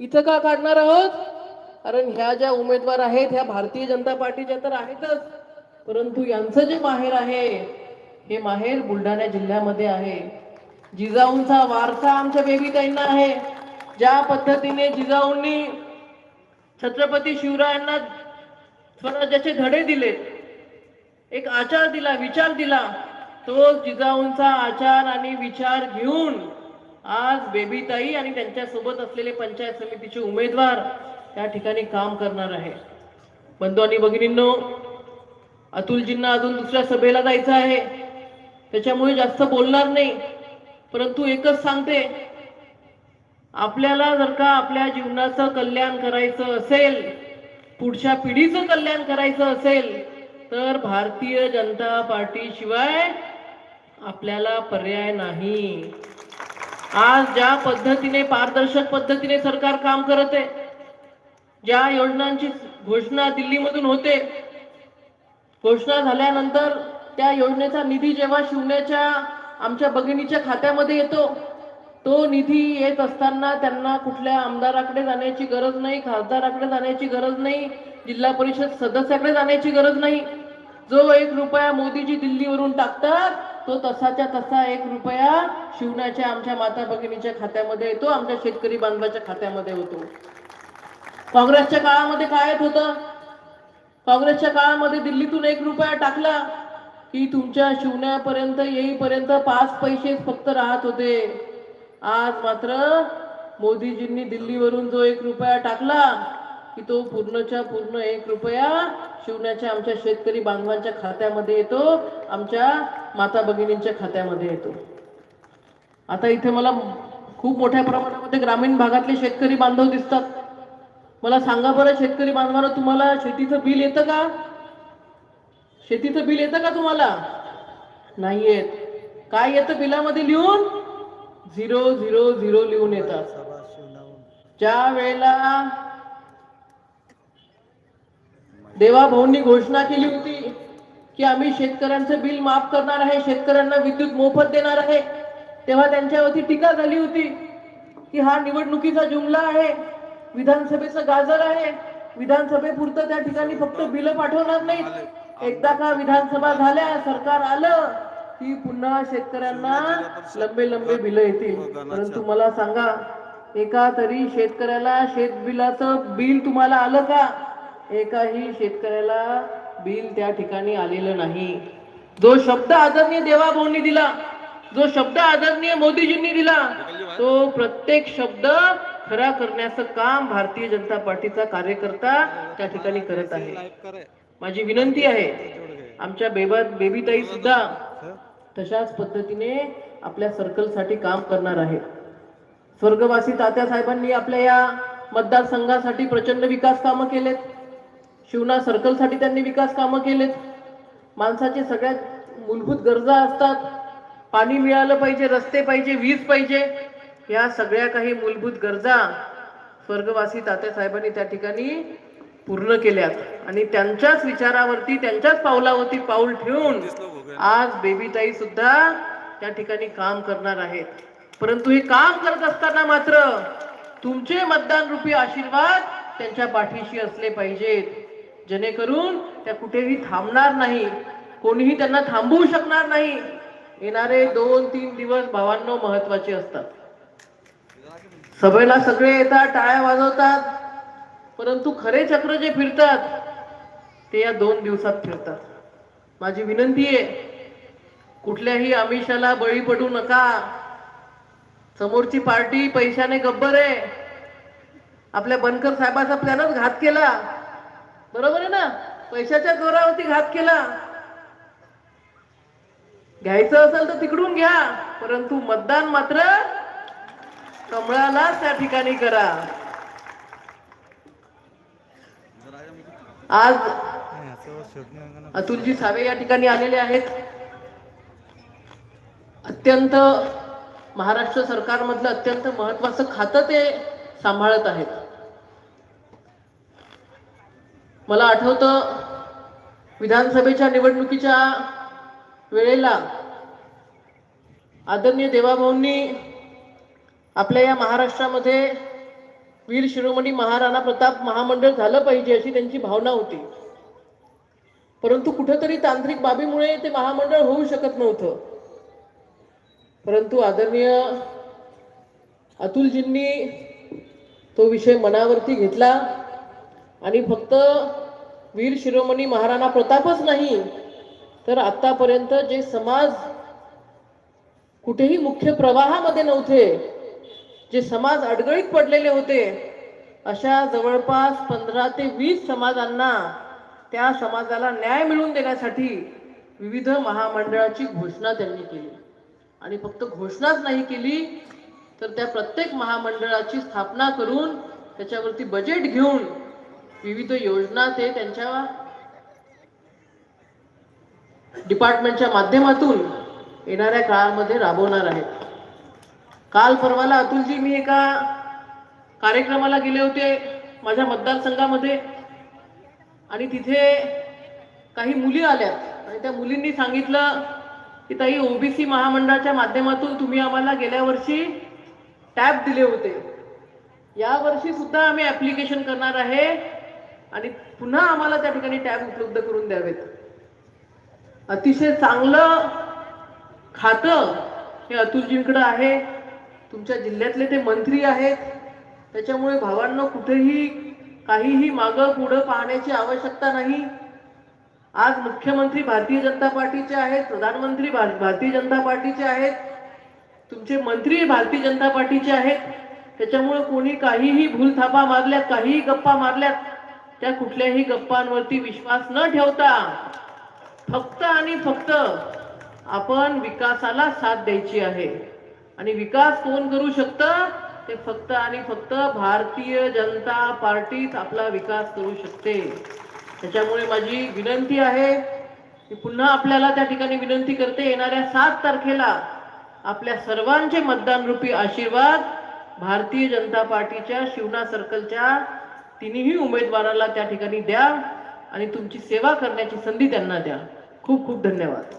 इथं का काढणार आहोत? कारण ह्या ज्या उमेदवार आहेत ह्या भारतीय जनता पार्टीच्या तर आहेतच. परंतु यांचं जे माहेर आहे हे माहेर बुलढाणा जिल्ह्यामध्ये आहे. जिजाऊंचा वारसा आमच्या बेबीताईंना आहे. ज्या पद्धतीने जिजाऊंनी छत्रपती शिवरायांना स्वराज्याचे धडे दिले एक आचार दिला विचार दिला तो जिजाऊंचा आचार आणि विचार घेऊन आज बेबीताई आणि त्यांच्यासोबत असलेले पंचायत समितीचे उमेदवार त्या ठिकाणी काम करणार आहे. बंधू आणि भगिनींनो अतुलजींना अजून दुसऱ्या सभेला जायचं आहे. त्याच्यामुळे जास्त बोलणार नाही परंतु एकच सांगते आपल्याला जर का आपल्या जीवनाचं कल्याण करायचं असेल पुढच्या पिढीचं कल्याण करायचं असेल तर भारतीय जनता पार्टी शिवाय आपल्याला पर्याय नाही. आज ज्या पद्धतीने पारदर्शक पद्धतीने सरकार काम करत आहे ज्या योजनांची घोषणा दिल्लीमधून होते घोषणा झाल्यानंतर त्या योजनेचा निधी जेव्हा शिवण्याच्या आमच्या भगिनीच्या खात्यामध्ये येतो तो निधी येत असताना त्यांना कुठल्या आमदाराकडे जाण्याची गरज नाही खासदाराकडे जाण्याची गरज नाही जिल्हा परिषद सदस्याकडे जाण्याची गरज नाही. जो एक रुपया मोदीजी दिल्लीवरून टाकतात तो तसाच्या तसा एक रुपया शिवण्याच्या आमच्या माता भगिनीच्या खात्यामध्ये येतो आमच्या शेतकरी बांधवाच्या खात्यामध्ये होतो. काँग्रेसच्या काळामध्ये काय येत होतं? काँग्रेसच्या काळामध्ये दिल्लीतून एक रुपया टाकला की तुमच्या शिवण्यापर्यंत येईपर्यंत पाच पैसे फक्त राहत होते. आज मात्र मोदीजींनी दिल्लीवरून जो एक रुपया टाकला की तो पूर्णच्या पूर्ण एक रुपया शिवण्याच्या आमच्या शेतकरी बांधवांच्या खात्यामध्ये येतो आमच्या माता भगिनींच्या खात्यामध्ये येतो. आता इथे मला खूप मोठ्या प्रमाणामध्ये ग्रामीण भागातले शेतकरी बांधव दिसतात. मला सांगा बरं शेतकरी बांधवांना तुम्हाला शेतीचं बिल येतं का? शेतीचं बिल येतं का तुम्हाला? नाही येत. काय येतं बिलामध्ये लिहून? झिरो झिरो झिरो लिहून येतात ज्या वेळेला देवाभाऊंनी घोषणा केली होती की आम्ही शेतकऱ्यांचं बिल माफ करणार आहे शेतकऱ्यांना विद्युत मोफत देणार आहे. तेव्हा त्यांच्यावरती टीका झाली होती की हा निवडणुकीचा जुमला आहे विधानसभेचं गाजर आहे. विधानसभेपुरतं त्या ठिकाणी फक्त बिल पाठवणार नाहीत. एकदा का विधानसभा झाल्या सरकार आलं की पुन्हा शेतकऱ्यांना लंबे लंबे बिल येतील. परंतु मला सांगा एका तरी शेतकऱ्याला शेत बिलाचं बिल तुम्हाला आलं का? एकाही शेतकऱ्याला बिल त्या ठिकाणी आलेलं नाही. जो शब्द आदरणीय देवाभाऊंनी दिला जो शब्द आदरणीय मोदीजींनी दिला तो प्रत्येक शब्द खरा करण्याचं काम भारतीय जनता पार्टीचा कार्यकर्ता त्या ठिकाणी करत आहे. माझी विनंती आहे आमच्या बेबा बेबीताई सुद्धा तशाच पद्धतीने आपल्या सर्कलसाठी काम करणार आहेत. स्वर्गवासी तात्या साहेबांनी आपल्या या मतदारसंघासाठी प्रचंड विकास कामं केलेत. शिवना सर्कलसाठी त्यांनी विकास कामं केलेत. माणसाचे सगळ्यात मूलभूत गरजा असतात. पाणी मिळालं पाहिजे रस्ते पाहिजे वीज पाहिजे या सगळ्या काही मूलभूत गरजा स्वर्गवासी तात्यासाहेबांनी त्या ठिकाणी पूर्ण केल्यात. आणि त्यांच्याच विचारावरती त्यांच्याच पावलावरती पाऊल ठेवून आज बेबीताई सुद्धा त्या ठिकाणी काम करणार आहेत. परंतु हे काम करत असताना मात्र तुमचे मतदान रूपी आशीर्वाद त्यांच्या पाठीशी असले पाहिजेत. जेणेकरून त्या कुठेही थांबणार नाही कोणीही त्यांना थांबवू शकणार नाही. येणारे दोन तीन दिवस भावांनो महत्त्वाचे असतात. सभेला सगळे येतात टाळ्या वाजवतात परंतु खरे चक्र जे फिरतात ते या दोन दिवसात फिरतात. माझी विनंती आहे कुठल्याही आमिषाला बळी पडू नका. समोरची पार्टी पैशाने गब्बर आहे. आपल्या बनकर साहेबाचा प्लॅनच घात केला. बरोबर आहे ना? पैशाच्या जोरावरती घात केला. घ्यायचं असेल तर तिकडून घ्या परंतु मतदान मात्र कमळालाच त्या ठिकाणी करा. आज अतुलजी सावे या ठिकाणी आलेले आहेत. अत्यंत महाराष्ट्र सरकारमधलं अत्यंत महत्वाचं खातं ते सांभाळत आहेत. मला आठवतं विधानसभेच्या निवडणुकीच्या वेळेला आदरणीय देवाभाऊंनी आपल्या या महाराष्ट्रामध्ये वीर शिरोमणी महाराणा प्रताप महामंडळ झालं पाहिजे अशी त्यांची भावना होती. परंतु कुठंतरी तांत्रिक बाबीमुळे ते महामंडळ होऊ शकत नव्हतं. परंतु आदरणीय अतुलजींनी तो विषय मनावरती घेतला. आणि फक्त वीर शिरोमणी महाराणा प्रतापच नाही तर आतापर्यंत जे समाज कुठेही मुख्य प्रवाहामध्ये नव्हते जे समाज अडगळीत पडलेले होते अशा जवळपास पंधरा ते वीस समाजांना त्या समाजाला न्याय मिळवून देण्यासाठी विविध महामंडळाची घोषणा त्यांनी केली. आणि फक्त घोषणाच नाही केली तर त्या प्रत्येक महामंडळाची स्थापना करून त्याच्यावरती बजेट घेऊन विविध योजना ते त्यांच्या डिपार्टमेंटच्या माध्यमातून येणाऱ्या काळामध्ये राबवणार आहेत. काल परवाला अतुलजी मी एका कार्यक्रमाला गेले होते माझ्या मतदारसंघामध्ये आणि तिथे काही मुली आल्यात आणि त्या मुलींनी सांगितलं की ताई ओबीसी महामंडळाच्या माध्यमातून तुम्ही आम्हाला गेल्या वर्षी टॅब दिले होते. या वर्षी सुद्धा आम्ही ऍप्लिकेशन करणार आहे. आणि पुन्हा आम्हाला त्या ठिकाणी टॅब उपलब्ध करून द्यावेत. अतिशय चांगलं खातं हे अतुलजींकडं आहे. तुमच्या जिल्ह्यातले ते मंत्री आहेत. त्याच्यामुळे भावांना कुठेही काहीही मागं पुढं पाहण्याची आवश्यकता नाही. आज मुख्यमंत्री भारतीय जनता पार्टीचे आहेत प्रधानमंत्री भारतीय जनता पार्टीचे आहेत तुमचे मंत्री भारतीय जनता पार्टीचे आहेत. त्याच्यामुळे कोणी काहीही भूलथापा मारल्यात काहीही गप्पा मारल्यात त्या कुठल्याही गप्पांवरती विश्वास न ठेवता फक्त आणि फक्त आपण विकासाला साथ द्यायची आहे. आणि विकास कोण करू शकतं? ते फक्त आणि फक्त भारतीय जनता पार्टीच आपला विकास करू शकते. त्याच्यामुळे माझी विनंती आहे की पुन्हा आपल्याला त्या ठिकाणी विनंती करते येणाऱ्या सात तारखेला आपल्या सर्वांचे मतदान रूपी आशीर्वाद भारतीय जनता पार्टीच्या शिवना सर्कलच्या तिन्ही उमेदवाराला त्या ठिकाणी द्या आणि तुमची सेवा करण्याची संधी त्यांना द्या. खूप खूप धन्यवाद.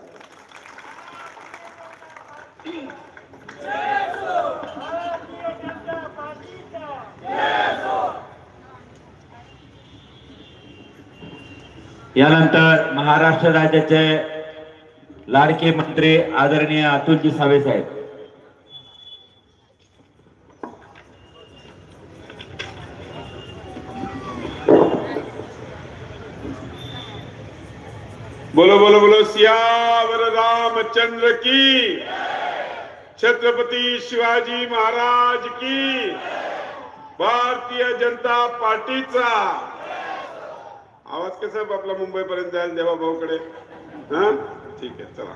यानंतर महाराष्ट्र राज्याचे लाडके मंत्री आदरणीय अतुलजी सावे साहेब बोलो बोलो बोलो सियावर रामचंद्र की छत्रपती शिवाजी महाराज की भारतीय जनता पार्टीचा. आवाज कसा आपला मुंबई पर्यंत जाईल देवा भाऊकडे? हा? ठीक आहे चला.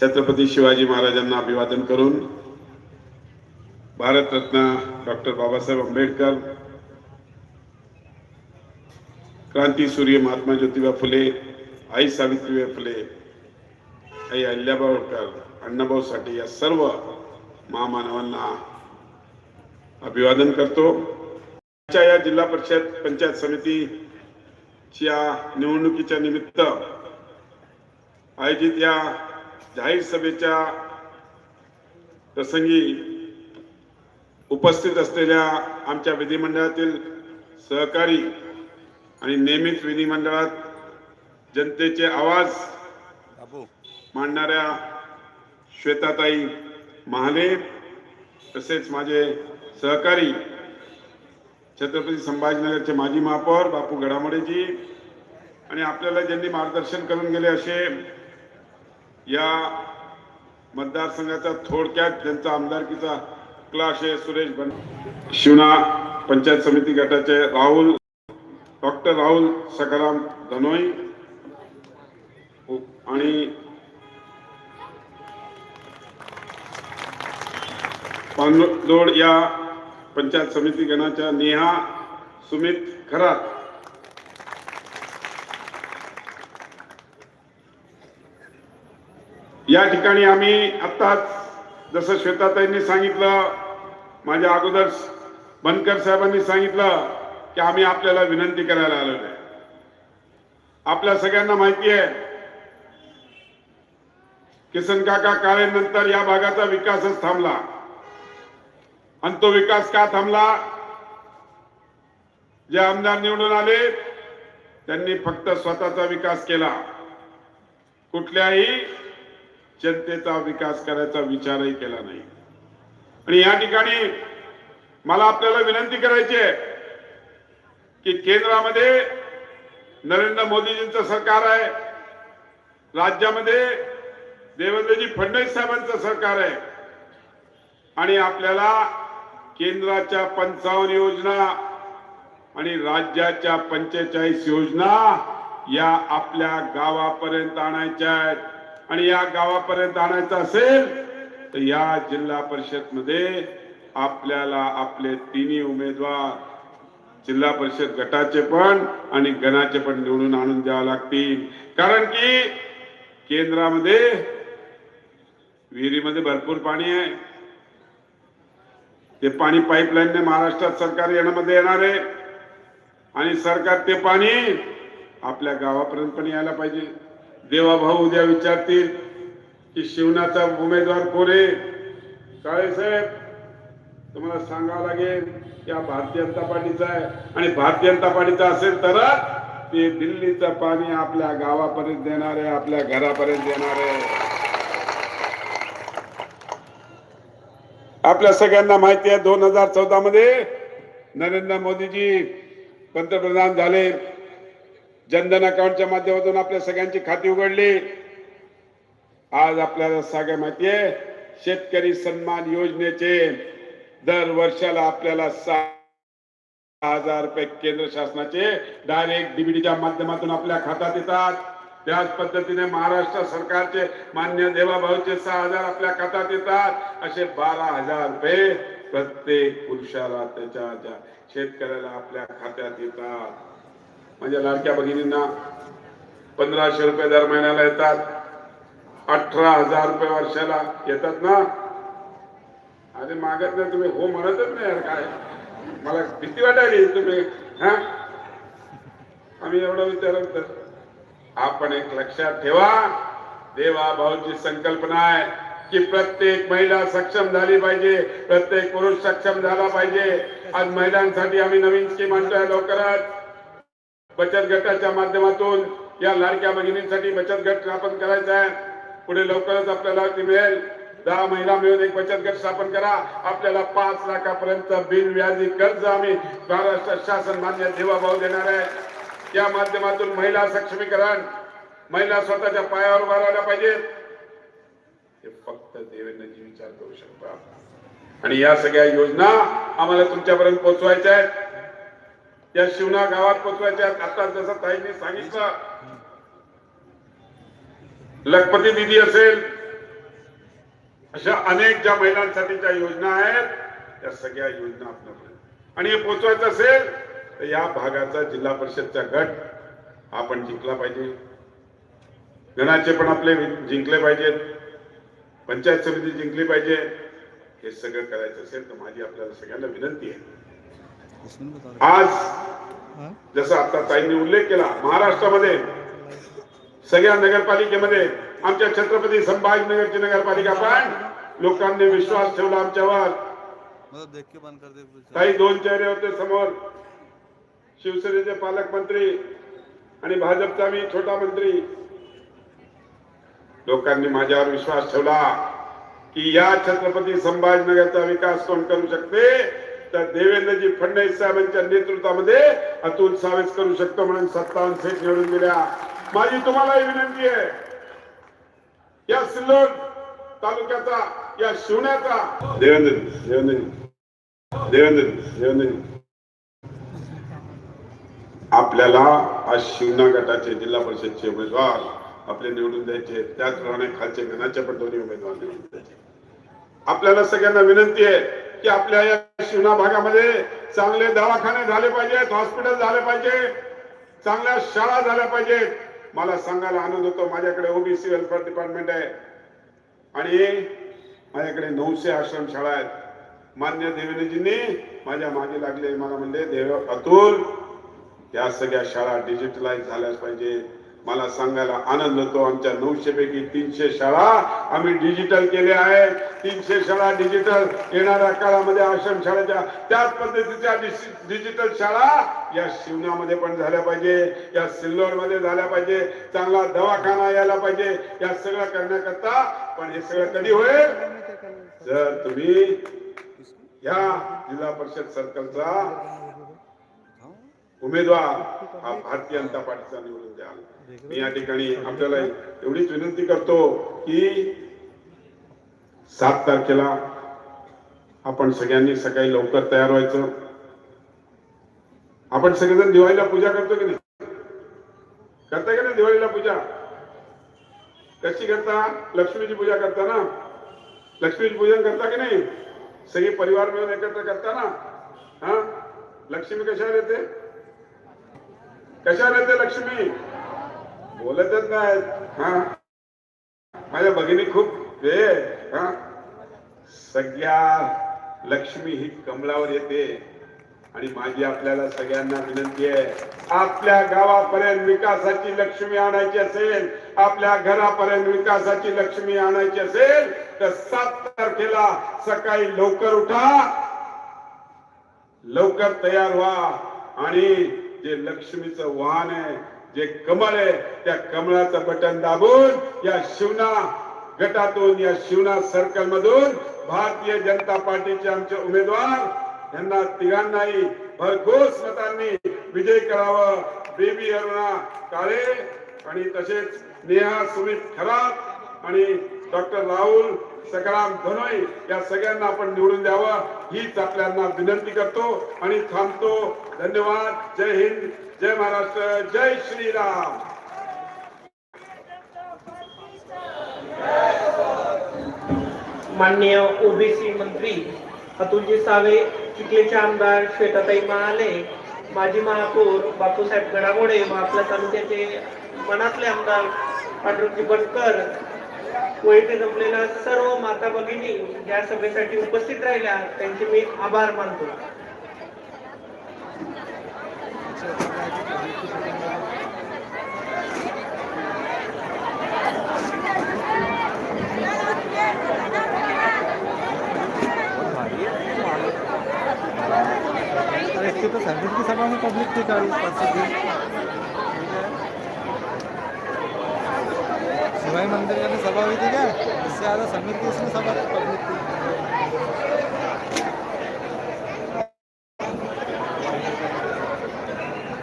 छत्रपती शिवाजी महाराजांना अभिवादन करून भारतरत्न डॉक्टर बाबासाहेब आंबेडकर क्रांती सूर्य महात्मा ज्योतिबा फुले आई सावित्रीबाई फुले आई अहिल्याबाई होळकर अण्णाभाऊ साठे या सर्व महामानवांना अभिवादन करतो. आमच्या या जिल्हा परिषद पंचायत समितीच्या निवडणुकीच्या निमित्त आयोजित या जाहीर सभेच्या प्रसंगी उपस्थित असलेल्या आमच्या विधिमंडळातील सहकारी आणि नियमित विधिमंडळात जनतेचे आवाज मांडणाऱ्या श्वेताताई महाले तसेच माझे सहकारी छत्रपती संभाजीनगरचे माजी महापौर बापू गडामोडेजी आणि आपल्याला ज्यांनी मार्गदर्शन करून गेले असे या मतदारसंघाचा थोडक्यात ज्यांचा आमदारकीचा क्लास आहे सुरेश बन शिवना पंचायत समिती गटाचे राहुल डॉक्टर राहुल सकाराम धनोई आणि पानलोड या पंचायत समिती गणाच्या नेहा सुमित खरात. या ठिकाणी आम्ही आत्ताच जसं श्वेताताईंनी सांगितलं माझ्या अगोदर बनकर साहेबांनी सांगितलं की आम्ही आपल्याला विनंती करायला आलेलो आहे. आपल्या सगळ्यांना माहिती आहे किसन काका काळे नंतर या भागाचा विकासच थांबला. आणि तो विकास का थांबला? जे आमदार निवडून आले त्यांनी फक्त स्वतःचा विकास केला. कुठल्याही जनतेचा विकास करायचा विचारही केला नाही. आणि या ठिकाणी मला आपल्याला विनंती करायची आहे की केंद्रामध्ये नरेंद्र मोदीजींचं सरकार आहे. राज्यामध्ये देवेंद्रजी फडणवीस साहेबांचं सरकार आहे. आणि आपल्याला केंद्राच्या पंचावन्न योजना आणि राज्याच्या पंचेचाळीस योजना या आपल्या गावापर्यंत आणायच्या आहेत. आणि या गावापर्यंत आणायचं असेल तर या जिल्हा परिषदमध्ये आपल्याला आपले तिन्ही उमेदवार जिल्हा परिषद गटाचे पण आणि गणाचे पण निवडून आणून द्यावं लागतील. कारण की केंद्रामध्ये विहिरीमध्ये भरपूर पाणी आहे. ते पाणी पाईपलाईनने महाराष्ट्रात सरकार येण्यामध्ये येणार आहे. आणि सरकार ते पाणी आपल्या गावापर्यंत पण यायला पाहिजे. देवाभाऊ उद्या विचारतील की शिवनाचा उमेदवार कोण आहे? काळे साहेब तुम्हाला सांगावं लागेल की भारतीय जनता पार्टीचा आहे. आणि भारतीय जनता पार्टीचा असेल तरच ते दिल्लीचं पाणी आपल्या गावापर्यंत देणार आहे आपल्या घरापर्यंत देणार आहे. आपल्या सगळ्यांना माहिती आहे दोन हजार चौदा मध्ये नरेंद्र मोदीजी पंतप्रधान झाले. जनधन अकाउंटच्या माध्यमातून आपल्या सगळ्यांची खाती उघडली. आज आपल्याला सगळ्या माहिती आहे शेतकरी सन्मान योजनेचे दर वर्षाला आपल्याला सहा हजार रुपये केंद्र शासनाचे डायरेक्ट डीबीटीच्या माध्यमातून आपल्या खात्यात येतात. त्याच पद्धतीने महाराष्ट्र सरकारचे मान्य देवाभाऊचे सहा हजार आपल्या खात्यात येतात. असे बारा हजार रुपये प्रत्येक पुरुषाला त्याच्या ज्या शेतकऱ्याला आपल्या खात्यात येतात. म्हणजे लाडक्या भगिनींना पंधराशे रुपये दर महिन्याला येतात. अठरा हजार रुपये वर्षाला येतात ना? अरे मागत नाही तुम्ही हो म्हणतच नाही यार काय. मला भीती वाटायली तुम्ही हा? आम्ही एवढं विचारलं तर. आपण एक लक्षात ठेवा. देवा भाऊची संकल्पना आहे की प्रत्येक महिला सक्षम झाली पाहिजे प्रत्येक पुरुष सक्षम झाला पाहिजे. आज महिलांसाठी आम्ही नवीन स्कीम आणतोय लवकरच. बचत गटाच्या माध्यमातून या लाडक्या भगिनींसाठी बचत गट स्थापन करायचा आहे. पुढे लवकरच आपल्याला ती मिळेल. दहा महिला मिळून एक बचत गट स्थापन करा. आपल्याला पाच लाखापर्यंत बिन व्याजी कर्ज आम्ही महाराष्ट्र शासन मान्य देवाभाऊ देणार आहे. त्या माध्यमातून महिला सक्षमीकरण महिला स्वतःच्या पायावर उभा राहिल्या पाहिजेत. हे फक्त देवेंद्रजी विचार करू शकतात आणि या सगळ्या योजना आम्हाला तुमच्यापर्यंत पोहोचवायच्या आहेत. या शिवना गावात पोहोचवायच्या आहेत. आता जसं ताईने सांगितलं लखपती दिदी असेल अशा अनेक ज्या महिलांसाठीच्या योजना आहेत त्या सगळ्या योजना आपल्याकडे आणि हे पोहोचवायचं असेल तर या भागाचा जिल्हा परिषदचा गट आपण जिंकला पाहिजे. गणाचे पण आपले जिंकले पाहिजेत. पंचायत समिती जिंकली पाहिजे. हे सगळं करायचं असेल तर माझी आपल्याला सगळ्यांना विनंती आहे. आज जसं आता ताईंनी उल्लेख केला महाराष्ट्रामध्ये सगळ्या नगरपालिकेमध्ये आमच्या छत्रपती संभाजीनगरची नगरपालिका पण लोकांनी विश्वास ठेवला आमच्यावर। काही दोन चेहरे होते समोर. शिवसेनेचे पालकमंत्री आणि भाजपचा मी छोटा मंत्री. लोकांनी माझ्यावर विश्वास ठेवला की या छत्रपती संभाजीनगरचा विकास कोण करू शकते? तर देवेंद्रजी फडणवीस साहेबांच्या नेतृत्वामध्ये अतुल सावेज करू शकतो म्हणून सत्तावन्न सीट निवडून दिल्या. माझी तुम्हालाही विनंती आहे या सिल्लोड तालुक्याचा या शिवण्याचा. देवेंद्र देवेंद्रजी देवेंद्र देवेंद्रजी. आपल्याला आज शिवना गटाचे जिल्हा परिषदचे उमेदवार आपले निवडून द्यायचे. त्याचप्रमाणे खालचे गणाचे पण दोन्ही उमेदवार निवडून द्यायचे. आपल्याला सगळ्यांना विनंती आहे की आपल्या या शिवना भागामध्ये चांगले दवाखाने झाले पाहिजेत हॉस्पिटल झाले पाहिजे चांगल्या शाळा झाल्या पाहिजेत. मला सांगायला आनंद होतो. माझ्याकडे ओबीसी वेलफेअर डिपार्टमेंट आहे. आणि माझ्याकडे नऊशे आश्रमशाळा आहेत. मान्य देवेंद्रजींनी माझ्या मागे लागले. मला म्हणले देव अतुल या सगळ्या शाळा डिजिटलाइज झाल्याच पाहिजे. मला सांगायला आनंद होतो. आमच्या नऊशे पैकी तीनशे शाळा आम्ही डिजिटल केल्या आहेत. तीनशे शाळा डिजिटल येणाऱ्या काळामध्ये आश्रम शाळेच्या त्याच पद्धतीच्या डिजिटल शाळा या शिवनामध्ये पण झाल्या पाहिजे. या सिल्लोडमध्ये झाल्या पाहिजे. चांगला दवाखाना यायला पाहिजे. या सगळं करण्याकरता पण हे सगळं कधी होईल? जर तुम्ही या जिल्हा परिषद सर्कलचा उमेदवार हा भारतीय जनता पार्टीचा निवडून द्याल. मी या ठिकाणी आपल्याला एवढीच विनंती करतो की सात तारखेला आपण सगळ्यांनी सकाळी लवकर तयार व्हायचं. आपण सगळेजण दिवाळीला पूजा करतो की नाही? करताय का नाही दिवाळीला पूजा? कशी करता? लक्ष्मीची पूजा करता ना? लक्ष्मीची पूजन करता की नाही? सगळे परिवार मिळून एकत्र करता ना? हा? लक्ष्मी कशावर येते कशावर येते लक्ष्मी? बोलतच नाहीत. हा? माझ्या भगिनी खूप वे हा? सगळ्या लक्ष्मी ही कमलावर येते. आणि माझी आपल्याला सगळ्यांना विनंती आहे आपल्या गावापर्यंत विकासाची लक्ष्मी आणायची असेल आपल्या घरापर्यंत विकासाची लक्ष्मी आणायची असेल तर सात तारखेला सकाळी लवकर उठा. लवकर तयार व्हा. आणि जे लक्ष्मीचं वाहन आहे जे कमळ आहे त्या कमळाचं बटन दाबून या शिवना गटातून या शिवना सर्कल मधून भारतीय जनता पार्टीचे आमचे उमेदवार यांना तिघांनाही भरघोस मतांनी विजय करावं. बेबी अरुणा काळे आणि तसेच नेहा सुमित खरात आणि डॉक्टर राहुल सकाराम धनोई या सगळ्यांना आपण निवडून द्यावं. हीच आपल्याला विनंती करतो आणि थांबतो. धन्यवाद. जय हिंद जय महाराष्ट्र जय श्रीराम. माननीय ओबीसी मंत्री अतुलजी सावे चिखलेचे आमदार श्वेताताई महाले माजी महापौर बापूसाहेब गडामोडे व आपल्या तालुक्याचे मनातले आमदार पांडुरजी बनकर व इथे जमलेल्या सर्व माता भगिनी या सभेसाठी उपस्थित राहिल्या. त्यांचे मी आभार मानतो. इसके तो सर्विस की सभा में पब्लिक थी दिन शिवाई मंदिर का सभा हुई थी क्या? इससे ज़्यादा समीर की इसमें सभा पब्लिक थी।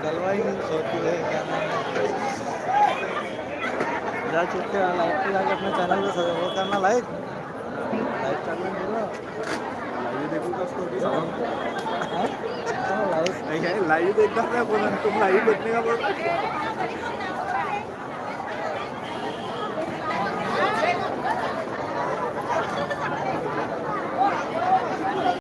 चलवाई नहीं सोचती लाइव पे अपने चैनल पे वो करना लाइव लाइव करना, बोलो। लाइव देखूँगा, उसको लाइव लाइव देखना है बोला तुम लाइव देखने का बोल